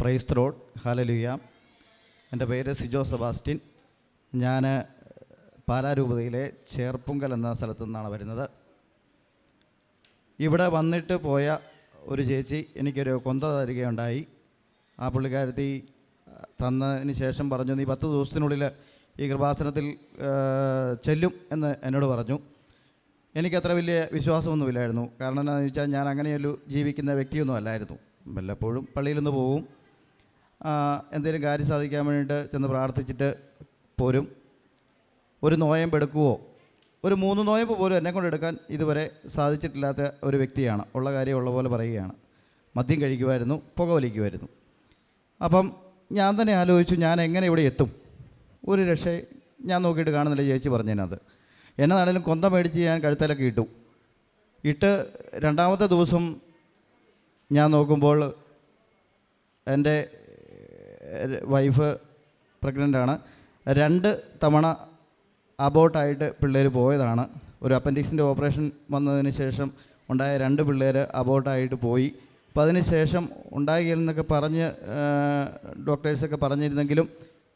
Price road ഹാലലുയ എന്റെ പേര് സിജോ സെബാസ്റ്റിൻ ഞാൻ പാലാരൂപതയിലെ ചേർപ്പുങ്കൽ എന്ന സ്ഥലത്തു നിന്നാണ് വരുന്നത്. ഇവിടെ വന്നിട്ട് പോയ ഒരു ചേച്ചി എനിക്കൊരു കൊന്ത തരികയുണ്ടായി. ആ പുള്ളിക്കാരത്തി തന്നതിന് ശേഷം പറഞ്ഞു നീ പത്ത് ദിവസത്തിനുള്ളിൽ ഈ കൃപാസനത്തിൽ ചെല്ലും എന്ന് എന്നോട് പറഞ്ഞു. എനിക്കത്ര വലിയ വിശ്വാസമൊന്നുമില്ലായിരുന്നു. കാരണം എന്താണെന്ന് വെച്ചാൽ ഞാൻ അങ്ങനെയൊരു ജീവിക്കുന്ന വ്യക്തിയൊന്നും അല്ലായിരുന്നു. വല്ലപ്പോഴും പള്ളിയിലൊന്ന് പോവും. എന്തെങ്കിലും കാര്യം സാധിക്കാൻ വേണ്ടിയിട്ട് ചെന്ന് പ്രാർത്ഥിച്ചിട്ട് പോരും. ഒരു നോയമ്പ് എടുക്കുവോ? ഒരു മൂന്ന് നോയമ്പ് പോലും എന്നെ കൊണ്ട് എടുക്കാൻ ഇതുവരെ സാധിച്ചിട്ടില്ലാത്ത ഒരു വ്യക്തിയാണ്. ഉള്ള കാര്യം ഉള്ള പോലെ പറയുകയാണ്. മദ്യം കഴിക്കുമായിരുന്നു പുക വലിക്കുമായിരുന്നു. അപ്പം ഞാൻ തന്നെ ആലോചിച്ചു ഞാൻ എങ്ങനെ ഇവിടെ എത്തും? ഒരു രക്ഷ ഞാൻ നോക്കിയിട്ട് കാണുന്നില്ല ചേച്ചി പറഞ്ഞതിനകത്ത്. നാളിലും കൊന്ത മേടിച്ച് ഞാൻ കഴുത്തലൊക്കെ ഇട്ടു. ഇട്ട് രണ്ടാമത്തെ ദിവസം ഞാൻ നോക്കുമ്പോൾ എന്റെ വൈഫ് ആണ്. രണ്ട് തവണ അബോട്ടായിട്ട് പിള്ളേർ പോയതാണ്. ഒരു അപ്പൻഡിക്സിന്റെ ഓപ്പറേഷൻ വന്നതിന് ശേഷം ഉണ്ടായ രണ്ട് പിള്ളേർ അബോട്ടായിട്ട് പോയി. അപ്പോൾ അതിന് ശേഷം ഉണ്ടാകില്ലെന്നൊക്കെ പറഞ്ഞ് ഡോക്ടേഴ്സൊക്കെ പറഞ്ഞിരുന്നെങ്കിലും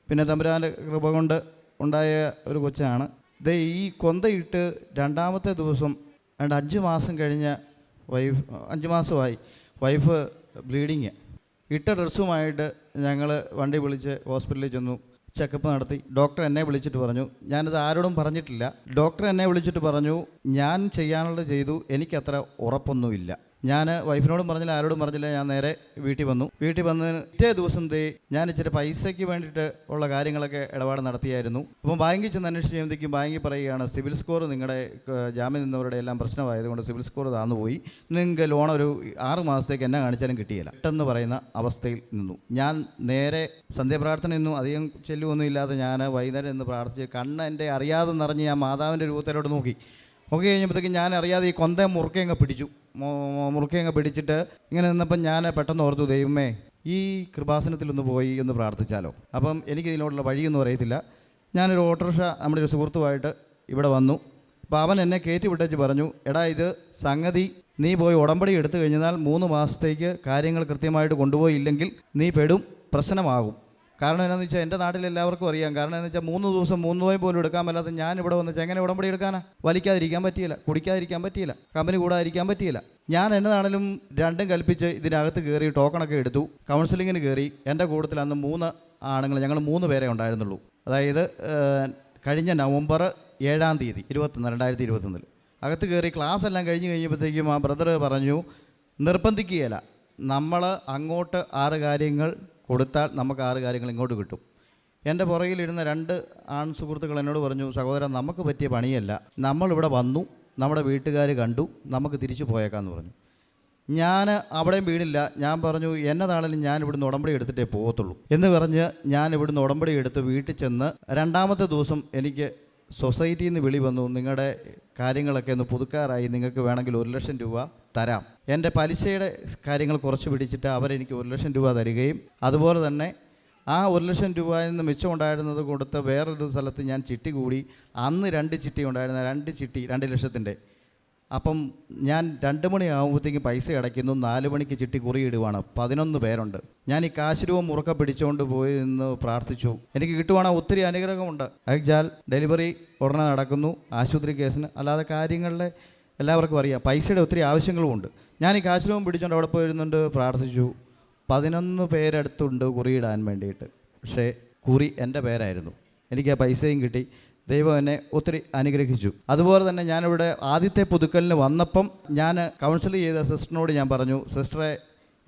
പിന്നെ തമ്പുരാന്റെ കൃപ കൊണ്ട് ഉണ്ടായ ഒരു കൊച്ചാണ്. ഇത് ഈ കൊന്തയിട്ട് രണ്ടാമത്തെ ദിവസം രണ്ട് അഞ്ച് മാസം കഴിഞ്ഞ വൈഫ് അഞ്ച് മാസമായി വൈഫ് ബ്ലീഡിങ് ഇട്ട ഡ്രസ്സുമായിട്ട് ഞങ്ങൾ വണ്ടി വിളിച്ച് ഹോസ്പിറ്റലിൽ ചെന്നു. ചെക്കപ്പ് നടത്തി. ഡോക്ടർ എന്നെ വിളിച്ചിട്ട് പറഞ്ഞു. ഞാനത് ആരോടും പറഞ്ഞിട്ടില്ല. ഡോക്ടർ എന്നെ വിളിച്ചിട്ട് പറഞ്ഞു ഞാൻ ചെയ്യാനുള്ളത് ചെയ്തു. എനിക്കത്ര ഉറപ്പൊന്നുമില്ല. ഞാൻ വൈഫിനോടും പറഞ്ഞില്ല ആരോടും പറഞ്ഞില്ല ഞാൻ നേരെ വീട്ടിൽ വന്നു. വീട്ടിൽ വന്ന് പിറ്റേ ദിവസം തേ ഞാൻ ഇച്ചിരി പൈസയ്ക്ക് വേണ്ടിയിട്ട് ഉള്ള കാര്യങ്ങളൊക്കെ ഇടപാട് നടത്തിയായിരുന്നു. അപ്പം ബാങ്കിൽ ചെന്ന് അന്വേഷിച്ച് ചെയ്യുമ്പോഴേക്കും ബാങ്കിൽ പറയുകയാണ് സിവിൽ സ്കോർ നിങ്ങളുടെ ജാമ്യം നിന്നവരുടെ എല്ലാം പ്രശ്നമായതുകൊണ്ട് സിവിൽ സ്കോർ താന്നു പോയി നിങ്ങൾക്ക് ലോൺ ഒരു ആറ് മാസത്തേക്ക് എന്നെ കാണിച്ചാലും കിട്ടിയില്ല. പെട്ടെന്ന് പറയുന്ന അവസ്ഥയിൽ നിന്നു. ഞാൻ നേരെ സന്ധ്യാപ്രാർത്ഥനയൊന്നും അധികം ചെല്ലുമൊന്നും ഇല്ലാതെ ഞാൻ വൈകുന്നേരം നിന്ന് പ്രാർത്ഥിച്ച് കണ്ണ് എന്റെ അറിയാതെ നിറഞ്ഞ് ഞാൻ മാതാവിന്റെ രൂപത്തിലോട്ട് നോക്കി. നോക്കി കഴിഞ്ഞപ്പോഴത്തേക്കും ഞാൻ അറിയാതെ ഈ കൊന്ത മുറുക്കെ അങ്ങ് പിടിച്ചു. മുറുക്കെ പിടിച്ചിട്ട് ഇങ്ങനെ നിന്നപ്പം ഞാൻ പെട്ടെന്ന് ഓർത്തു ദൈവമേ ഈ കൃപാസനത്തിൽ ഒന്ന് പോയി ഒന്ന് പ്രാർത്ഥിച്ചാലോ? അപ്പം എനിക്ക് ഇതിനോടുള്ള വഴിയൊന്നും അറിയത്തില്ല. ഞാനൊരു ഓട്ടോറിക്ഷ നമ്മുടെ ഒരു സുഹൃത്തുമായിട്ട് ഇവിടെ വന്നു. അപ്പോൾ അവൻ എന്നെ കയറ്റി വിട്ടേച്ച് പറഞ്ഞു എടാ ഇത് സംഗതി നീ പോയി ഉടമ്പടി എടുത്തു കഴിഞ്ഞാൽ മൂന്ന് മാസത്തേക്ക് കാര്യങ്ങൾ കൃത്യമായിട്ട് കൊണ്ടുപോയില്ലെങ്കിൽ നീ പെടും പ്രശ്നമാകും. കാരണം എന്താണെന്ന് വെച്ചാൽ എന്റെ നാട്ടിൽ എല്ലാവർക്കും അറിയാം. കാരണം എന്താണെന്ന് വെച്ചാൽ മൂന്ന് ദിവസം മൂന്ന് പോയി പോലും എടുക്കാൻ മേലാത്ത ഞാൻ ഇവിടെ വന്ന് എങ്ങനെ ഉടമ്പടി എടുക്കാനാ. വലിക്കാതിരിക്കാൻ പറ്റിയില്ല കുടിക്കാതിരിക്കാൻ പറ്റിയില്ല കമ്പനി കൂടാതിരിക്കാൻ പറ്റിയില്ല. ഞാൻ എന്നതാണെങ്കിലും രണ്ടും കൽപ്പിച്ച് ഇതിനകത്ത് കയറി ടോക്കണൊക്കെ എടുത്തു. കൗൺസിലിങ്ങിന് കയറി എന്റെ കൂട്ടത്തിൽ അന്ന് മൂന്ന് ആണുങ്ങൾ ഞങ്ങൾ മൂന്ന് പേരെ ഉണ്ടായിരുന്നുള്ളൂ. അതായത് കഴിഞ്ഞ നവംബർ ഏഴാം തീയതി ഇരുപത്തൊന്ന് രണ്ടായിരത്തി ഇരുപത്തൊന്നിൽ അകത്ത് കയറി ക്ലാസ് എല്ലാം കഴിഞ്ഞ് കഴിഞ്ഞപ്പോഴത്തേക്കും ആ ബ്രദർ പറഞ്ഞു നിർബന്ധിക്കുകയില്ല. നമ്മൾ അങ്ങോട്ട് ആറ് കാര്യങ്ങൾ കൊടുത്താൽ നമുക്ക് ആറ് കാര്യങ്ങൾ ഇങ്ങോട്ട് കിട്ടും. എന്റെ പുറകിലിരുന്ന രണ്ട് ആൺ സുഹൃത്തുക്കൾ എന്നോട് പറഞ്ഞു സഹോദരൻ നമുക്ക് പറ്റിയ പണിയല്ല. നമ്മളിവിടെ വന്നു നമ്മുടെ വീട്ടുകാർ കണ്ടു നമുക്ക് തിരിച്ചു പോയേക്കാന്ന് പറഞ്ഞു. ഞാൻ അവിടെയും വീടില്ല ഞാൻ പറഞ്ഞു എന്നതാണെങ്കിലും ഞാൻ ഇവിടുന്ന് ഉടമ്പടി എടുത്തിട്ടേ പോകത്തുള്ളൂ. എന്ന് പറഞ്ഞ് ഞാൻ ഇവിടുന്ന് ഉടമ്പടി എടുത്ത് വീട്ടിൽ ചെന്ന് രണ്ടാമത്തെ ദിവസം എനിക്ക് സൊസൈറ്റിയിൽ നിന്ന് വിളി വന്നു നിങ്ങളുടെ കാര്യങ്ങളൊക്കെ ഒന്ന് പുതുക്കാറായി നിങ്ങൾക്ക് വേണമെങ്കിൽ ഒരു ലക്ഷം രൂപ തരാം. എന്റെ പലിശയുടെ കാര്യങ്ങൾ കുറച്ച് പിടിച്ചിട്ട് അവരെനിക്ക് ഒരു ലക്ഷം രൂപ തരികയും അതുപോലെ തന്നെ ആ ഒരു ലക്ഷം രൂപയിൽ നിന്ന് മിച്ചം ഉണ്ടായിരുന്നത് കൊടുത്ത് വേറൊരു സ്ഥലത്ത് ഞാൻ ചിട്ടി കൂടി. അന്ന് രണ്ട് ചിട്ടി ഉണ്ടായിരുന്ന രണ്ട് ചിട്ടി രണ്ട് ലക്ഷത്തിന്റെ. അപ്പം ഞാൻ രണ്ട് മണിയാകുമ്പോഴത്തേക്ക് പൈസ അടയ്ക്കുന്നു. നാല് മണിക്ക് ചിട്ടി കുറിയിടുവാണ്. പതിനൊന്ന് പേരുണ്ട്. ഞാൻ ഈ കാശ് രൂപ മുറുക്ക പിടിച്ചുകൊണ്ട് പോയി നിന്ന് പ്രാർത്ഥിച്ചു. എനിക്ക് കിട്ടുവാണെങ്കിൽ ഒത്തിരി അനുഗ്രഹമുണ്ട്. അയച്ചാൽ ഡെലിവറി ഉടനെ നടക്കുന്നു. ആശുപത്രി കേസിന് അല്ലാതെ കാര്യങ്ങളിലെ എല്ലാവർക്കും അറിയാം. പൈസയുടെ ഒത്തിരി ആവശ്യങ്ങളുമുണ്ട് ഞാൻ ഈ കാശ് രൂപം പിടിച്ചുകൊണ്ട് അവിടെ പോയിരുന്നുണ്ട് പ്രാർത്ഥിച്ചു. പതിനൊന്ന് പേരെടുത്തുണ്ട് കുറിയിടാൻ വേണ്ടിയിട്ട്. പക്ഷേ കുറി എന്റെ പേരായിരുന്നു. എനിക്ക് ആ പൈസയും കിട്ടി. ദൈവം എന്നെ ഒത്തിരി അനുഗ്രഹിച്ചു. അതുപോലെ തന്നെ ഞാനിവിടെ ആദ്യത്തെ പുതുക്കലിന് വന്നപ്പം ഞാൻ കൗൺസിൽ ചെയ്ത സിസ്റ്ററിനോട് ഞാൻ പറഞ്ഞു സിസ്റ്ററെ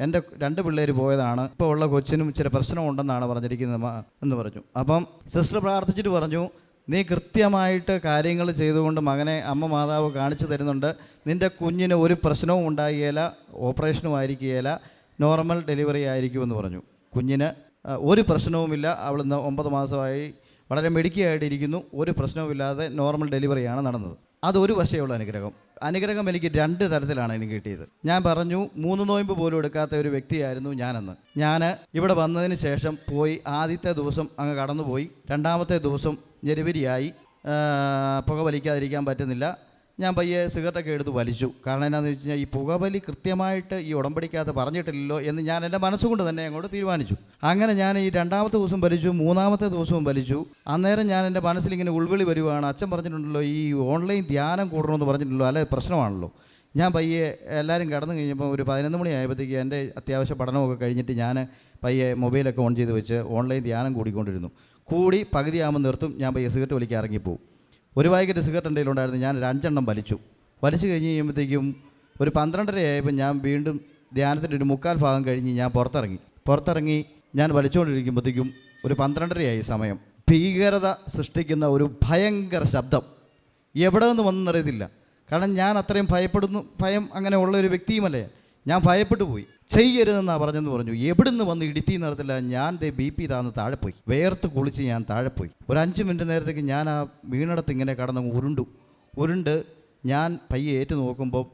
എന്റെ രണ്ട് പിള്ളേർ പോയതാണ്. ഇപ്പോൾ ഉള്ള കൊച്ചിനും ഇച്ചിരി പ്രശ്നമുണ്ടെന്നാണ് പറഞ്ഞിരിക്കുന്നത് എന്ന് പറഞ്ഞു. അപ്പം സിസ്റ്റർ പ്രാർത്ഥിച്ചിട്ട് പറഞ്ഞു നീ കൃത്യമായിട്ട് കാര്യങ്ങൾ ചെയ്തുകൊണ്ട് മകനെ അമ്മ മാതാവ് കാണിച്ചു തരുന്നുണ്ട്. നിന്റെ കുഞ്ഞിന് ഒരു പ്രശ്നവും ഉണ്ടായില്ല ഓപ്പറേഷനും ആയിരിക്കുകയില്ല നോർമൽ ഡെലിവറി ആയിരിക്കുമെന്ന് പറഞ്ഞു. കുഞ്ഞിന് ഒരു പ്രശ്നവുമില്ല. അവൾ ഇന്ന് ഒമ്പത് മാസമായി വളരെ മെഡിക്കായിട്ടിരിക്കുന്നു ഒരു പ്രശ്നവുമില്ലാതെ നോർമൽ ഡെലിവറിയാണ് നടന്നത്. അതൊരു വശയുള്ള അനുഗ്രഹം. അനുഗ്രഹം എനിക്ക് രണ്ട് തരത്തിലാണ് എനിക്ക് കിട്ടിയത്. ഞാൻ പറഞ്ഞു മൂന്ന് നോയമ്പ് പോലും എടുക്കാത്ത ഒരു വ്യക്തിയായിരുന്നു ഞാനെന്ന്. ഞാൻ ഇവിടെ വന്നതിന് ശേഷം പോയി ആദ്യത്തെ ദിവസം അങ്ങ് കടന്നുപോയി. രണ്ടാമത്തെ ദിവസം ജനുവരിയായി പുകവലിക്കാതിരിക്കാൻ പുക വലിക്കാതിരിക്കാൻ പറ്റുന്നില്ല. ഞാൻ പയ്യെ സിഗരറ്റൊക്കെ എടുത്ത് വലിച്ചു. കാരണം എന്നാന്ന് വെച്ച് കഴിഞ്ഞാൽ ഈ പുകവലി കൃത്യമായിട്ട് ഈ ഉടമ്പടിക്കകത്ത് പറഞ്ഞിട്ടില്ലല്ലോ എന്ന് ഞാൻ എന്റെ മനസ്സുകൊണ്ട് തന്നെ അങ്ങോട്ട് തീരുമാനിച്ചു. അങ്ങനെ ഞാൻ ഈ രണ്ടാമത്തെ ദിവസം വലിച്ചു മൂന്നാമത്തെ ദിവസവും വലിച്ചു. അന്നേരം ഞാൻ എന്റെ മനസ്സിൽ ഇങ്ങനെ ഉൾവിളി വരുവാണ്. അച്ഛൻ പറഞ്ഞിട്ടുണ്ടല്ലോ ഈ ഓൺലൈൻ ധ്യാനം കൂടണമെന്ന് പറഞ്ഞിട്ടുണ്ടല്ലോ അല്ലെ? പ്രശ്നമാണല്ലോ. ഞാൻ പയ്യെ എല്ലാവരും കിടന്നു കഴിഞ്ഞപ്പോൾ ഒരു പതിനൊന്ന് മണി ആയപ്പോഴത്തേക്ക് എന്റെ അത്യാവശ്യ പഠനമൊക്കെ കഴിഞ്ഞിട്ട് ഞാൻ പയ്യെ മൊബൈലൊക്കെ ഓൺ ചെയ്ത് വെച്ച് ഓൺലൈൻ ധ്യാനം കൂടിക്കൊണ്ടിരുന്നു. കൂടി പകുതിയാകുമ്പോൾ നിർത്തും ഞാൻ പയ്യെ സിഗരറ്റ് വലിക്കാൻ ഇറങ്ങിപ്പോവും. ഒരു പാക്കറ്റ് സിഗരറ്റ് എന്റെ കയ്യിലുണ്ടായിരുന്നു ഞാൻ ഒരു അഞ്ചെണ്ണം വലിച്ചു. വലിച്ചു കഴിഞ്ഞ് കഴിയുമ്പോഴത്തേക്കും ഒരു പന്ത്രണ്ടര ആയപ്പോൾ ഞാൻ വീണ്ടും ധ്യാനത്തിന്റെ ഒരു മുക്കാൽ ഭാഗം കഴിഞ്ഞ് ഞാൻ പുറത്തിറങ്ങി. പുറത്തിറങ്ങി ഞാൻ വലിച്ചുകൊണ്ടിരിക്കുമ്പോഴത്തേക്കും ഒരു പന്ത്രണ്ടരയായി സമയം. ഭീകരത സൃഷ്ടിക്കുന്ന ഒരു ഭയങ്കര ശബ്ദം. എവിടെ നിന്ന് വന്നെന്നറിയത്തില്ല കാരണം ഞാൻ അത്രയും ഭയപ്പെടുന്നു ഭയം അങ്ങനെ ഉള്ള ഒരു വ്യക്തിയുമല്ലേ ഞാൻ ഭയപ്പെട്ടു പോയി. ചെയ്യരുതെന്നാണ് പറഞ്ഞെന്ന് പറഞ്ഞു. എവിടുന്ന് വന്ന് ഇടിത്തി നടത്തില്ല. ഞാൻ ദേ ബി പി താന്ന് താഴെ പോയി. വേർത്ത് കുളിച്ച് ഞാൻ താഴെ പോയി. ഒരു അഞ്ച് മിനിറ്റ് നേരത്തേക്ക് ഞാൻ ആ വീണടത്ത് ഇങ്ങനെ കടന്ന് ഉരുണ്ടു. ഉരുണ്ട് ഞാൻ പയ്യെ ഏറ്റു നോക്കുമ്പോൾ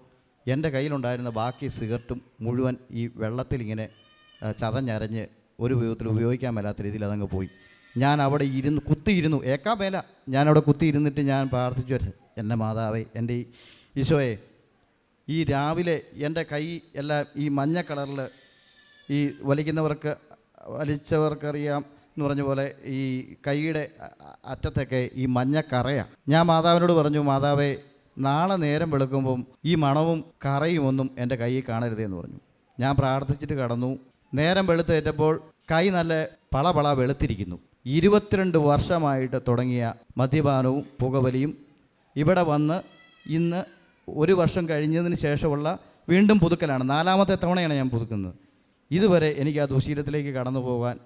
എന്റെ കയ്യിലുണ്ടായിരുന്ന ബാക്കി സിഗരറ്റും മുഴുവൻ ഈ വെള്ളത്തിൽ ഇങ്ങനെ ചതഞ്ഞരഞ്ഞ് ഒരു വിധത്തിൽ ഉപയോഗിക്കാൻ മേലാത്ത രീതിയിൽ അതങ്ങ് പോയി. ഞാൻ അവിടെ ഇരുന്ന് കുത്തിയിരുന്നു. ഏക്കാ മേല ഞാൻ അവിടെ കുത്തിയിരുന്നിട്ട് ഞാൻ പ്രാർത്ഥിച്ചു. എന്റെ മാതാവേ എന്റെ ഈശോയെ ഈ രാവിലെ എന്റെ കൈ എല്ലാം ഈ മഞ്ഞ കളറിൽ ഈ വലിക്കുന്നവർക്ക് വലിച്ചവർക്കറിയാം എന്ന് പറഞ്ഞ പോലെ ഈ കൈയുടെ അറ്റത്തൊക്കെ ഈ മഞ്ഞ കറയാണ്. ഞാൻ മാതാവിനോട് പറഞ്ഞു മാതാവേ നാളെ നേരം വെളുക്കുമ്പം ഈ മണവും കറയും ഒന്നും എന്റെ കൈ കാണരുതേ എന്ന് പറഞ്ഞു. ഞാൻ പ്രാർത്ഥിച്ചിട്ട് കടന്നു. നേരം വെളുത്തേറ്റപ്പോൾ കൈ നല്ല പളപള വെളുത്തിരിക്കുന്നു. ഇരുപത്തിരണ്ട് വർഷമായിട്ട് തുടങ്ങിയ മദ്യപാനവും പുകവലിയും ഇവിടെ വന്ന് ഇന്ന് ഒരു വർഷം കഴിഞ്ഞതിന് ശേഷമുള്ള വീണ്ടും പുതുക്കലാണ്. നാലാമത്തെ തവണയാണ് ഞാൻ പുതുക്കുന്നത്. ഇതുവരെ എനിക്ക് ആ ദുശീലത്തിലേക്ക് കടന്നു പോകാൻ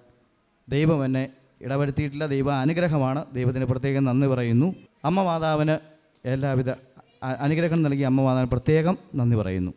ദൈവം എന്നെ ഇടവരുത്തിയിട്ടില്ല. ദൈവ അനുഗ്രഹമാണ്. ദൈവത്തിന് പ്രത്യേകം നന്ദി പറയുന്നു. അമ്മ മാതാവിന് എല്ലാവിധ അനുഗ്രഹം നൽകി അമ്മ മാതാവിന് പ്രത്യേകം നന്ദി പറയുന്നു.